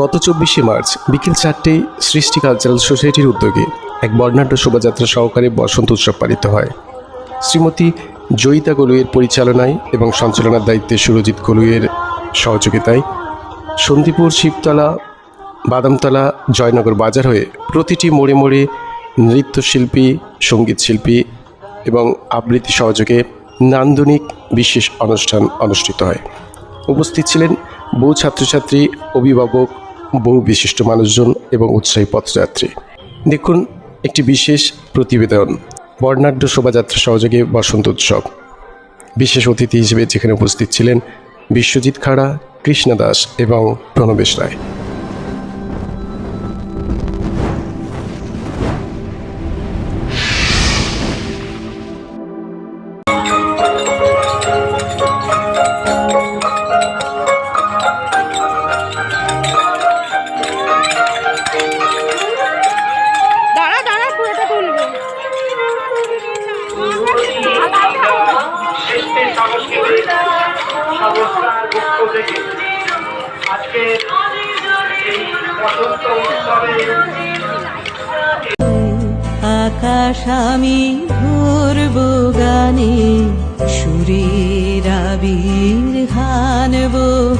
গত চব্বিশে মার্চ বিকেল চারটে সৃষ্টি কালচারাল সোসাইটির উদ্যোগে এক বর্ণাঢ্য শোভাযাত্রা সহকারে বসন্ত উৎসব পালিত হয়। শ্রীমতী জয়িতা গলুয়ের পরিচালনায় এবং সঞ্চালনার দায়িত্বে সুরজিৎ গলুয়ের সহযোগিতায় সন্দীপুর শিবতলা, বাদামতলা, জয়নগর বাজার হয়ে প্রতিটি মোড়ে মোড়ে নৃত্যশিল্পী, সংগীত শিল্পী এবং আবৃত্তি সহযোগে নান্দনিক বিশেষ অনুষ্ঠান অনুষ্ঠিত হয়। উপস্থিত ছিলেন বহু ছাত্রছাত্রী, অভিভাবক বহু বিশিষ্ট মানুষজন এবং উৎসাহী পথযাত্রী। দেখুন, একটি বিশেষ প্রতিবেদন, বর্ণাঢ্য শোভাযাত্রা সহযোগে বসন্ত উৎসব। বিশেষ অতিথি হিসেবে যেখানে উপস্থিত ছিলেন বিশ্বজিৎ খাড়া, কৃষ্ণা দাস এবং প্রণবেশ রায়। থেকে আজকে আকাশ আমি ভরব গানে, সুরের আবির হানব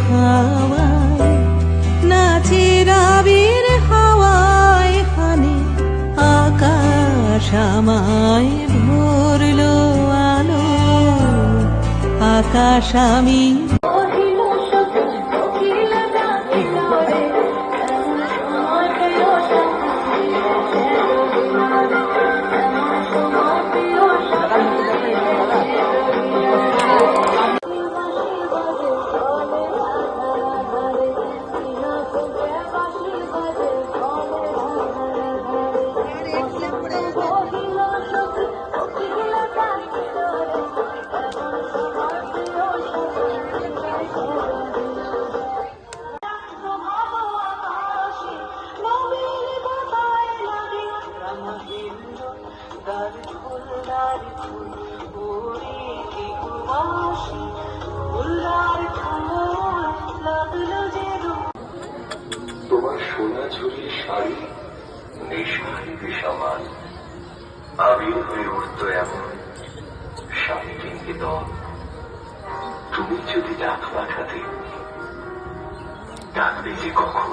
হাওয়ায়। নাচের আবির হাওয়ায় হানে, আকাশ আমায় ভরলো আলো। আকাশ আমি তোমার সোনা ঝুড়ি শাড়ি নেশায় বিষমান আবির হয়ে উঠত এমন শান্তি দল। তুমি যদি ডাক পাঠাতে, ডাকবে যে কখন?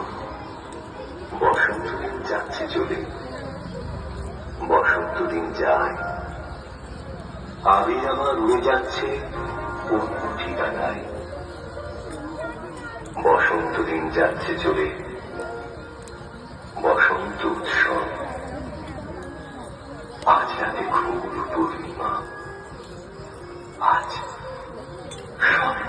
বসন্ত দিন যাচ্ছে চলে। বসন্ত দিন যায়। আবির আমার উড়ে যাচ্ছে অন্য ঠিকানায়? বসন্ত দিন যাচ্ছে চলে, বসন্ত উৎসব। আজ রাতে ঘুর পূর্ণিমা। আজ সব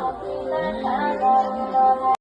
Oh,